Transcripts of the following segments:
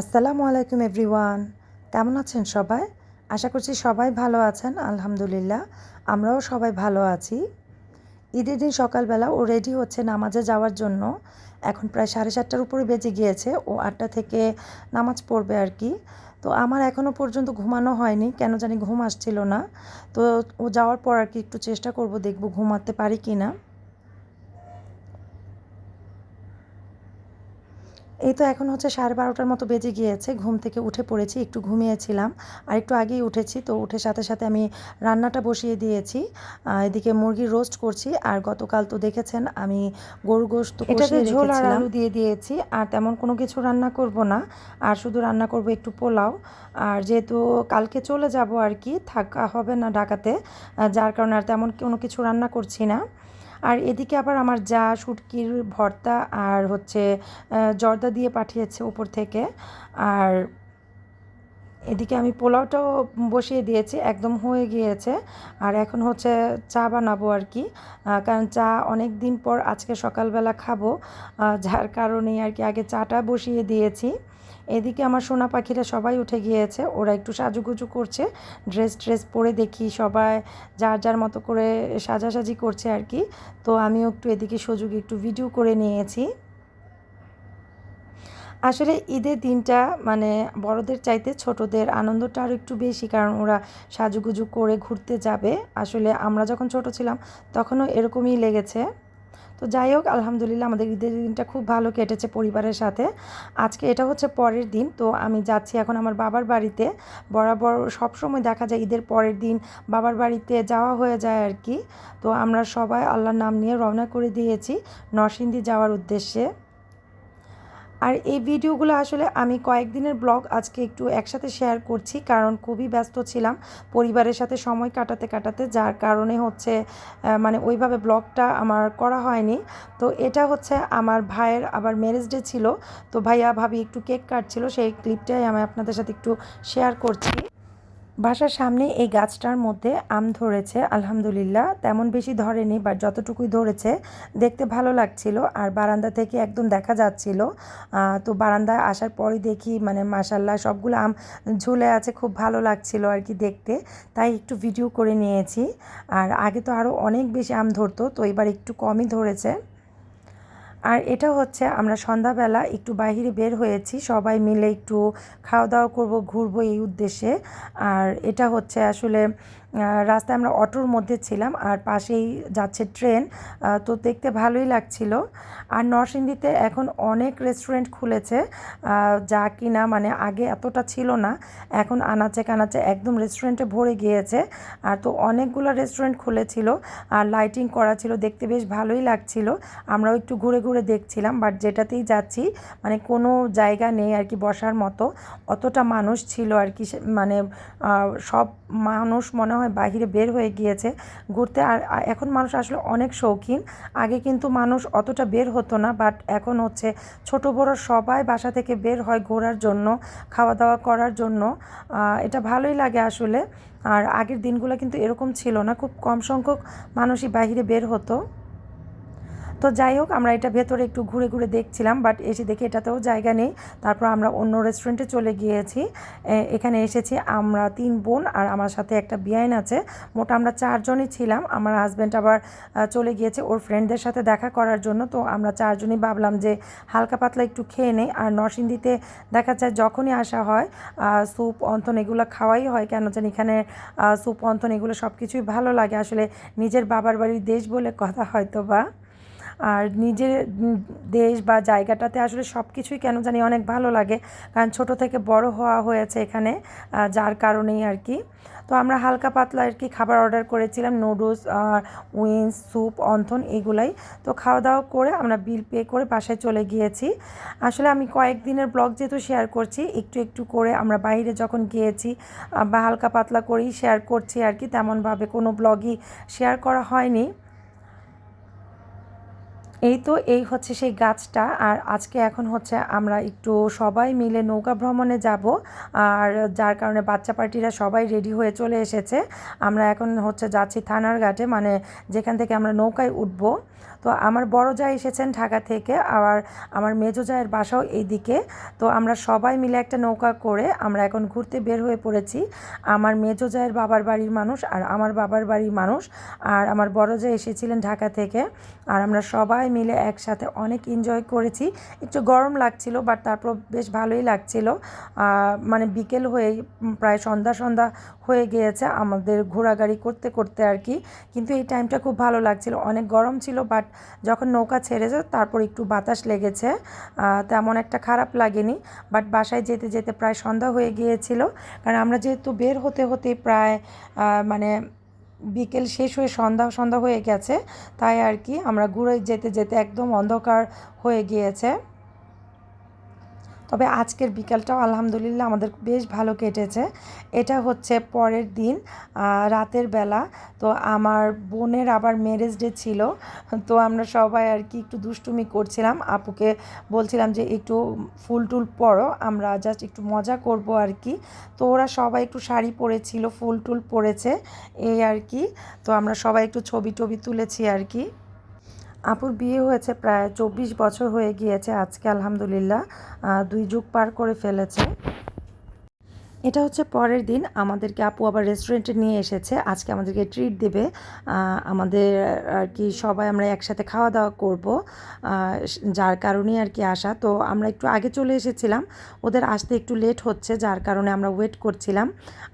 আসসালামু আলাইকুম এভরিওয়ান। কেমন আছেন সবাই? আশা করছি সবাই ভালো আছেন, আলহামদুলিল্লাহ। আমরাও সবাই ভালো আছি। ঈদের দিন সকালবেলা ও রেডি হচ্ছে নামাজে যাওয়ার জন্য। এখন প্রায় সাড়ে সাতটার উপরে বেজে গিয়েছে ও আটটা থেকে নামাজ পড়বে আর কি। তো আমার এখনও পর্যন্ত ঘুমানো হয়নি, কেন জানি ঘুম আসছিল না। তো ও যাওয়ার পর আর কি একটু চেষ্টা করব দেখব ঘুমাতে পারি কি না এই তো এখন হচ্ছে সাড়ে বারোটার মতো বেজে গিয়েছে। ঘুম থেকে উঠে পড়েছি একটু ঘুমিয়েছিলাম। আর একটু আগেই উঠেছি তো উঠে সাথে সাথে আমি রান্নাটা বসিয়ে দিয়েছি। এদিকে মুরগির রোস্ট করছি আর গতকাল তো দেখেছেন আমি গরু গোস্ত এটাতে ঝোল আর আলু দিয়ে দিয়েছি আর তেমন কোনো কিছু রান্না করব না। আর শুধু রান্না করব একটু পোলাও। আর যেহেতু কালকে চলে যাব আর কি থাকা হবে না ঢাকাতে যার কারণে আর তেমন কোনো কিছু রান্না করছি না। আর এদিকে আবার আমার যা শুটকির ভর্তা আর হচ্ছে জর্দা দিয়ে পাঠিয়েছে উপর থেকে। আর এদিকে আমি পোলাওটাও বসিয়ে দিয়েছি, একদম হয়ে গিয়েছে। আর এখন হচ্ছে চা বানাবো আর কি কারণ চা অনেক দিন পর আজকে সকালবেলা খাব যার কারণেই আর কি আগে চাটা বসিয়ে দিয়েছি। এদিকে আমার সোনা পাখিরা সবাই উঠে গিয়েছে। ওরা একটু সাজুগুজু করছে। ড্রেস ট্রেস পরে দেখি সবাই যার যার মতো করে সাজাসাজি করছে আর কি। তো আমিও একটু এদিকে সুযোগ একটু ভিডিও করে নিয়েছি। আসলে ঈদের দিনটা মানে বড়দের চাইতে ছোটদের আনন্দটা আরও একটু বেশি, কারণ ওরা সাজুগুজু করে ঘুরতে যাবে। আসলে আমরা যখন ছোট ছিলাম তখনও এরকমই লেগেছে। তো যাই হোক, আলহামদুলিল্লাহ আমাদের ঈদের দিনটা খুব ভালো কেটেছে পরিবারের সাথে। আজকে এটা হচ্ছে পরের দিন, তো আমি যাচ্ছি এখন আমার বাবার বাড়িতে। বরাবর সবসময় দেখা যায় ঈদের পরের দিন বাবার বাড়িতে যাওয়া হয়ে যায় আর কি। তো আমরা সবাই আল্লাহর নাম নিয়ে রওনা করে দিয়েছি নরসিংদী যাওয়ার উদ্দেশ্যে। আর এই ভিডিওগুলো আসলে আমি কয়েকদিনের ব্লগ আজকে একটু একসাথে শেয়ার করছি, কারণ খুবই ব্যস্ত ছিলাম পরিবারের সাথে সময় কাটাতে কাটাতে, যার কারণে হচ্ছে মানে ওইভাবে ব্লগটা আমার করা হয়নি। তো এটা হচ্ছে আমার ভাইয়ের আবার ম্যারেজ ডে ছিল, তো ভাইয়া ভাবি একটু কেক কাটছিল, সেই ক্লিপটাই আমি আপনাদের সাথে একটু শেয়ার করছি। বাসার সামনে এই গাছটার মধ্যে আম ধরেছে, আলহামদুলিল্লাহ। তেমন বেশি ধরেনি বা যতটুকুই ধরেছে, দেখতে ভালো লাগছিল। আর বারান্দা থেকে একদম দেখা যাচ্ছিল। তো বারান্দায় আসার পরই দেখি মানে মাসাল্লাহ সবগুলো আম ঝুলে আছে, খুব ভালো লাগছিল আর কি দেখতে। তাই একটু ভিডিও করে নিয়েছি। আর আগে তো আরও অনেক বেশি আম ধরতো, তো এবার একটু কমই ধরেছে। আর এটা হচ্ছে আমরা সন্ধ্যাবেলা একটু বাহিরে বের হয়েছি, সবাই মিলে একটু খাওয়া দাওয়া করব, ঘুরবো এই উদ্দেশ্যে। আর এটা হচ্ছে আসলে রাস্তায় আমরা অটোর মধ্যে ছিলাম আর পাশেই যাচ্ছে ট্রেন তো দেখতে ভালোই লাগছিল। আর নরসিংদীতে এখন অনেক রেস্টুরেন্ট খুলেছে যা কিনা মানে আগে এতটা ছিল না, এখন আনাচে কানাচে একদম রেস্টুরেন্টে ভরে গিয়েছে। আর তো অনেকগুলো রেস্টুরেন্ট খুলেছিল আর লাইটিং করা ছিল, দেখতে বেশ ভালোই লাগছিল। আমরাও একটু ঘুরে ঘুরে দেখছিলাম বাট যেটাতেই যাচ্ছি মানে কোনো জায়গা নেই আর কি বসার মতো। অতটা মানুষ ছিল আর কি মানে সব মানুষ মনে হয় বাহিরে বের হয়ে গিয়েছে, ঘুরতে। আর এখন মানুষ আসলে অনেক শৌখিন। আগে কিন্তু মানুষ অতটা বের হতো না বাট এখন হচ্ছে ছোট বড় সবাই বাসা থেকে বের হয় ঘোরার জন্য খাওয়া দাওয়া করার জন্য। এটা ভালোই লাগে আসলে। আর আগের দিনগুলো কিন্তু এরকম ছিল না, খুব কম সংখ্যক মানুষই বাহিরে বের হতো। তো যাই হোক, আমরা এটা ভেতরে একটু ঘুরে ঘুরে দেখছিলাম বাট এসে দেখে এটাতেও জায়গা নেই। তারপর আমরা অন্য রেস্টুরেন্টে চলে গিয়েছি। এখানে এসেছি আমরা তিন বোন আর আমার সাথে একটা বিয়াইন আছে। মোটা আমরা চারজনই ছিলাম। আমার হাজব্যান্ড আবার চলে গিয়েছে ওর ফ্রেন্ডদের সাথে দেখা করার জন্য। তো আমরা চারজনই ভাবলাম যে হালকা পাতলা একটু খেয়ে নেই। আর নরসিংদীতে দেখা যায় যখনই আসা হয় স্যুপ অন্থন এগুলো খাওয়াই হয় কেন যেন এখানে স্যুপ অন্থন এগুলো সব কিছুই ভালো লাগে। আসলে নিজের বাবার বাড়ির দেশ বলে কথা হয়তো বা আর নিজের দেশ বা জায়গাটাতে আসলে সব কিছুই কেন জানি অনেক ভালো লাগে। কারণ ছোট থেকে বড় হওয়া হয়েছে এখানে যার কারণেই আর কি। তো আমরা হালকা পাতলা আর কি খাবার অর্ডার করেছিলাম নুডলস উইন্স স্যুপ অন্থন এগুলাই। তো খাওয়া দাওয়া করে আমরা বিল পে করে বাসায় চলে গিয়েছি। আসলে আমি কয়েকদিনের ব্লগ যেহেতু শেয়ার করছি, একটু একটু করে আমরা বাইরে যখন গিয়েছি বা হালকা পাতলা করেই শেয়ার করছি আর কি, তেমনভাবে কোনো ব্লগই শেয়ার করা হয়নি। এই তো, এই হচ্ছে সেই গাছটা। আর আজকে এখন হচ্ছে আমরা একটু সবাই মিলে নৌকা ভ্রমণে যাব। আর যার কারণে বাচ্চা পার্টিরা সবাই রেডি হয়ে চলে এসেছে। আমরা এখন হচ্ছে যাচ্ছি থানার ঘাটে মানে যেখান থেকে আমরা নৌকায় উঠবো। তো আমার বড় যা এসেছেন ঢাকা থেকে, আবার আমার মেজো জায়ের বাসাও এইদিকে। তো আমরা সবাই মিলে একটা নৌকা করে আমরা এখন ঘুরতে বের হয়ে পড়েছি। আমার মেজো জায়ের বাবার বাড়ির মানুষ আর আমার বাবার বাড়ির মানুষ আর আমার বড় যা এসেছিলেন ঢাকা থেকে। আর আমরা সবাই মিলে একসাথে অনেক এনজয় করেছি। একটু গরম লাগছিল বাট তারপর বেশ ভালোই লাগছিল। মানে বিকেল হয়ে প্রায় সন্ধ্যা সন্ধ্যা হয়ে গিয়েছে আমাদের ঘোরাগাড়ি করতে করতে আর কি। কিন্তু এই টাইমটা খুব ভালো লাগছিল। অনেক গরম ছিল বাট যখন নৌকা ছেড়ে যায়, তারপর একটু বাতাস লেগেছে তেমন একটা খারাপ লাগেনি, বাট বাসায় যেতে যেতে প্রায় সন্ধ্যা হয়ে গিয়েছিল। কারণ আমরা যেহেতু বের হতে হতে প্রায় মানে বিকেল শেষ হয়ে সন্ধ্যা সন্ধ্যা হয়ে গেছে, তাই আর কি আমরা ঘুরে যেতে যেতে একদম অন্ধকার হয়ে গিয়েছে। তবে আজকের বিকালটাও আলহামদুলিল্লাহ আমাদের বেশ ভালো কেটেছে। এটা হচ্ছে পরের দিন রাতের বেলা। তো আমার বোনের আবার ম্যারেজ ডে ছিল। তো আমরা সবাই আর কি একটু দুষ্টুমি করছিলাম। আপুকে বলছিলাম যে, একটু ফুল টুল পরো, আমরা জাস্ট একটু মজা করব আর কি। তো ওরা সবাই একটু শাড়ি পরেছিল, ফুল টুল পরেছে, এই আর কি। তো আমরা সবাই একটু ছবি টবি তুলেছি আর কি। আপুর বিয়ে হয়েছে প্রায় চব্বিশ বছর হয়ে গিয়েছে আজকে, আলহামদুলিল্লাহ। দুই যুগ পার করে ফেলেছে। এটা হচ্ছে পরের দিন। আমাদেরকে আপু আবার রেস্টুরেন্টে নিয়ে এসেছে। আজকে আমাদেরকে ট্রিট দেবে। আমাদের আর কি সবাই আমরা একসাথে খাওয়া দাওয়া করব। যার কারণে আর কি আসা তো আমরা একটু আগে চলে এসেছিলাম। ওদের আসতে একটু লেট হচ্ছে, যার কারণে আমরা ওয়েট করছিলাম।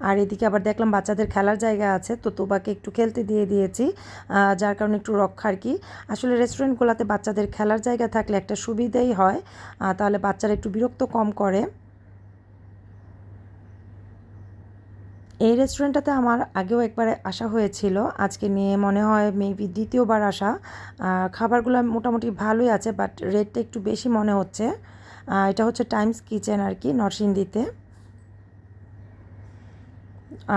আর এদিকে আবার দেখলাম বাচ্চাদের খেলার জায়গা আছে। তো তোবাকে একটু খেলতে দিয়ে দিয়েছি। যার কারণে একটু রক্ষা আর কি। আসলে রেস্টুরেন্টগুলোতে বাচ্চাদের খেলার জায়গা থাকলে একটা সুবিধাই হয়। তাহলে বাচ্চারা একটু বিরক্ত কম করে। এই রেস্টুরেন্টটাতে আমার আগেও একবার আসা হয়েছিল। আজকে নিয়ে মনে হয় মেবি দ্বিতীয়বার আসা। খাবারগুলো মোটামুটি ভালোই আছে বাট রেটটা একটু বেশি মনে হচ্ছে। এটা হচ্ছে টাইমস কিচেন আর কি নরসিংদীতে।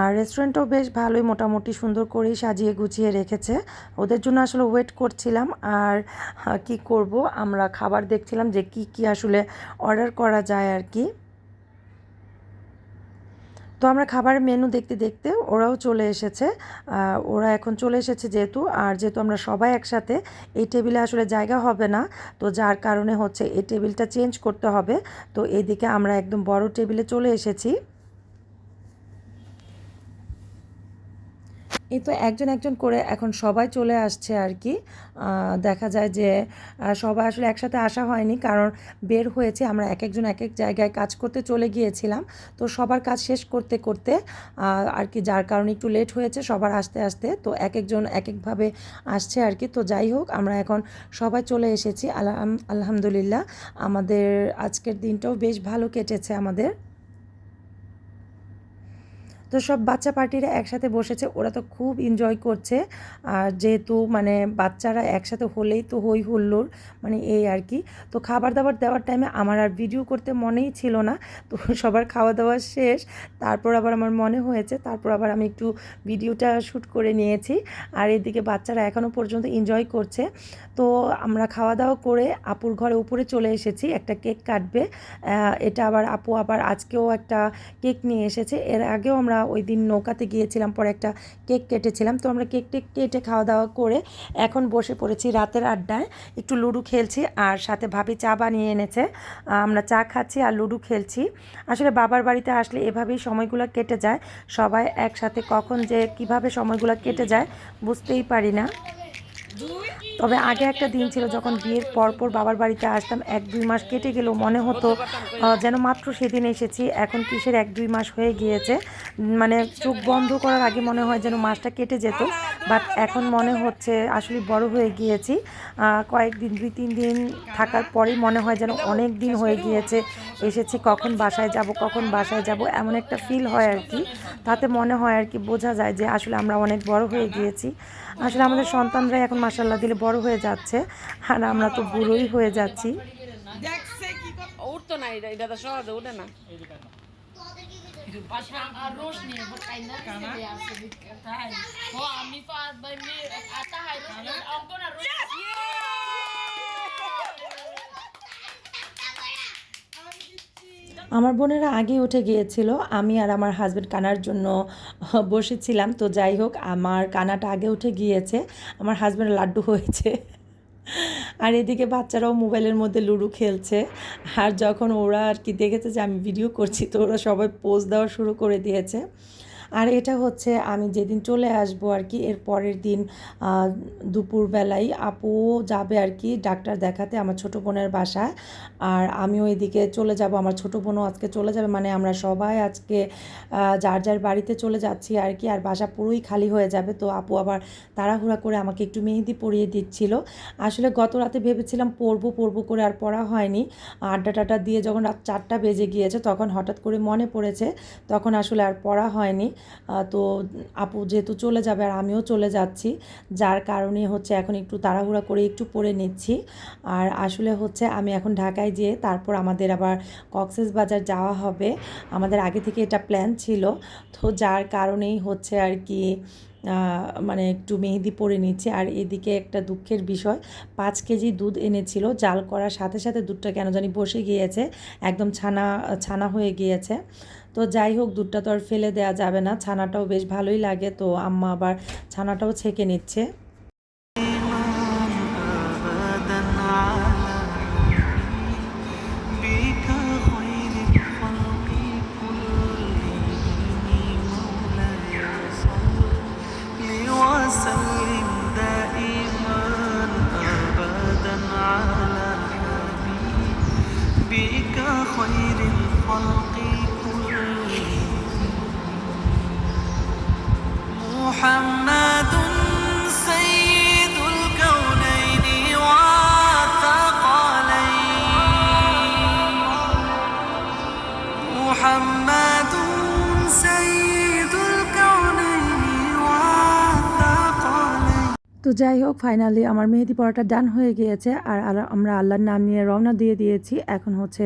আর রেস্টুরেন্টও বেশ ভালোই, মোটামুটি সুন্দর করেই সাজিয়ে গুছিয়ে রেখেছে। ওদের জন্য আসলে ওয়েট করছিলাম, আর কি করব? আমরা খাবার দেখছিলাম যে কি কি আসলে অর্ডার করা যায় আর কি তো আমরা খাবার মেনু দেখতে দেখতে ওরাও চলে এসেছে। ওরা এখন চলে এসেছে যেহেতু, আর যেহেতু আমরা সবাই একসাথে, এই টেবিলে আসলে জায়গা হবে না। তো যার কারণে হচ্ছে এই টেবিলটা চেঞ্জ করতে হবে। তো এদিকে আমরা একদম বড় টেবিলে চলে এসেছি। এই তো একজন একজন করে এখন সবাই চলে আসছে আর কি। দেখা যায় যে সবাই আসলে একসাথে আসা হয়নি কারণ বের হয়েছে। আমরা এক একজন এক এক জায়গায় কাজ করতে চলে গিয়েছিলাম। তো সবার কাজ শেষ করতে করতে আর কি যার কারণে একটু লেট হয়েছে সবার আসতে আসতে, তো এক একজন এক একভাবে আসছে আর কি। তো যাই হোক, আমরা এখন সবাই চলে এসেছি। আলহাম, আলহামদুলিল্লাহ, আমাদের আজকের দিনটাও বেশ ভালো কেটেছে আমাদের। তো সব বাচ্চা পার্টিরা একসাথে বসেছে, ওরা তো খুব এনজয় করছে। আর যেহেতু মানে বাচ্চারা একসাথে হলেই তো হই হুল্লোড় মানে এই আর কি। তো খাবার দাবার দেওয়ার টাইমে আমার আর ভিডিও করতে মনেই ছিল না। তো সবার খাওয়া দাওয়া শেষ, তারপর আবার আমার মনে হয়েছে, তারপর আবার আমি একটু ভিডিওটা শ্যুট করে নিয়েছি। আর এদিকে বাচ্চারা এখনও পর্যন্ত এনজয় করছে। তো আমরা খাওয়া দাওয়া করে আপুর ঘরে উপরে চলে এসেছি, একটা কেক কাটবে। এটা আবার আপু আবার আজকেও একটা কেক নিয়ে এসেছে। এর আগেও আমরা ওই দিন নৌকাতে গিয়েছিলাম, পরে একটা কেক কেটেছিলাম। তো আমরা কেক টেক কেটে খাওয়া দাওয়া করে এখন বসে পড়েছি রাতের আড্ডায়। একটু লুডু খেলছি আর সাথে ভাবি চা বানিয়ে এনেছে। আমরা চা খাচ্ছি আর লুডু খেলছি। আসলে বাবার বাড়িতে আসলে এভাবেই সময়গুলো কেটে যায়। সবাই একসাথে কখন যে কীভাবে সময়গুলো কেটে যায় বুঝতেই পারি না। তবে আগে একটা দিন ছিল যখন বিয়ের পরপর বাবার বাড়িতে আসতাম, এক দুই মাস কেটে গেলেও মনে হতো যেন মাত্র সেদিন এসেছি, এখন কিসের এক দুই মাস হয়ে গিয়েছে মানে চোখ বন্ধ করার আগে মনে হয় যেন মাসটা কেটে যেত, বাট এখন মনে হচ্ছে আসলে বড় হয়ে গিয়েছি কয়েকদিন, দুই তিন দিন থাকার পরেই মনে হয় যেন অনেক দিন হয়ে গিয়েছে, এসেছি কখন বাসায় যাব, কখন বাসায় যাব, এমন একটা ফিল হয় আর কি, তাতে মনে হয় আর কি বোঝা যায় যে আসলে আমরা অনেক বড় হয়ে গিয়েছি আসলে আমাদের সন্তানরা এখন মাসাল্লাহ দিলে বড় হয়ে যাচ্ছে আর আমরা তো বুড়োই হয়ে যাচ্ছি। উঠতো না এটা এটা তো সহজে উঠে না। আমি আমার বোনেরা আগে উঠে গিয়েছিল। আমি আর আমার হাজব্যান্ড কানার জন্য বসেছিলাম। তো যাই হোক, আমার কানাটা আগে উঠে গিয়েছে। আমার হাজব্যান্ড লাড্ডু হয়েছে। আর এদিকে বাচ্চারাও মোবাইলের মধ্যে লুডু খেলছে। আর যখন ওরা আর কি দেখেছে যে আমি ভিডিও করছি, তো ওরা সবাই পোজ দেওয়া শুরু করে দিয়েছে। আর এটা হচ্ছে আমি যেদিন চলে আসব আর কি, এর পরের দিন দুপুরবেলায় আপু যাবে আর কি ডাক্তার দেখাতে আমার ছোটো বোনের বাসায়। আর আমিও এদিকে চলে যাব, আমার ছোটো বোনও আজকে চলে যাবে মানে আমরা সবাই আজকে যার যার বাড়িতে চলে যাচ্ছি আর কি, আর বাসা পুরোই খালি হয়ে যাবে। তো আপু আবার তাড়াহুড়া করে আমাকে একটু মেহেদি পরিয়ে দিচ্ছিল। আসলে গত রাতে ভেবেছিলাম পরবো পরবো করে আর পড়া হয়নি। আড্ডা টাড্ডা দিয়ে যখন রাত চারটা বেজে গিয়েছে, তখন হঠাৎ করে মনে পড়েছে, তখন আসলে আর পড়া হয়নি। তো আপু যেহেতু চলে যাবে আর আমিও চলে যাচ্ছি, যার কারণে হচ্ছে এখন একটু তাড়াহুড়া করে একটু পরে নিচ্ছি। আর আসলে হচ্ছে আমি এখন ঢাকায় যেয়ে তারপর আমাদের আবার কক্সেস বাজার যাওয়া হবে। আমাদের আগে থেকে এটা প্ল্যান ছিল। তো যার কারণেই হচ্ছে আর কি মানে একটু মেহেদি পরে নিচ্ছে। আর এদিকে একটা দুঃখের বিষয়, পাঁচ কেজি দুধ এনেছিল, জাল করার সাথে সাথে দুধটা কেন জানি বসে গিয়েছে, একদম ছানা ছানা হয়ে গিয়েছে। তো যাই হোক দুধটা তো আর ফেলে দেওয়া যাবে না ছানাটাও বেশ ভালোই লাগে তো আম্মা আবার ছানাটাও ছেঁকে নিচ্ছে أبدا على بك خير الخلق محمد তো যাই হোক ফাইনালি আমার মেহেদি পড়াটা ডান হয়ে গিয়েছে আর আমরা আল্লাহর নাম নিয়ে রওনা দিয়ে দিয়েছি। এখন হচ্ছে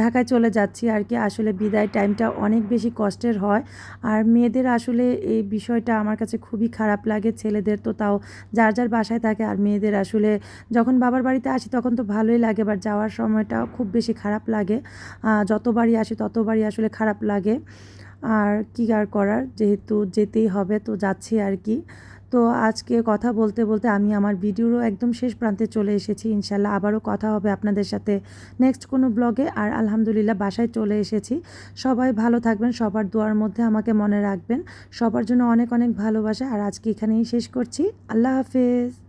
ঢাকায় চলে যাচ্ছি আর কি। আসলে বিদায় টাইমটা অনেক বেশি কষ্টের হয়। আর মেয়েদের আসলে এই বিষয়টা আমার কাছে খুবই খারাপ লাগে, ছেলেদের তো তাও যার যার বাসায় থাকে আর মেয়েদের আসলে যখন বাবার বাড়িতে আসি তখন তো ভালোই লাগে বাট যাওয়ার সময়টা খুব বেশি খারাপ লাগে। যতবারই আসি ততবারই আসলে খারাপ লাগে। আর কি আর করার? যেহেতু যেতেই হবে, তো যাচ্ছি আর কি। তো আজকে কথা বলতে বলতে আমি আমার ভিডিওরও একদম শেষ প্রান্তে চলে এসেছি। ইনশাল্লাহ আবারও কথা হবে আপনাদের সাথে নেক্সট কোনো ব্লগে। আর আলহামদুলিল্লাহ বাসায় চলে এসেছি। সবাই ভালো থাকবেন, সবার দোয়ার মধ্যে আমাকে মনে রাখবেন। সবার জন্য অনেক অনেক ভালোবাসা। আর আজকে এখানেই শেষ করছি। আল্লাহ হাফেজ।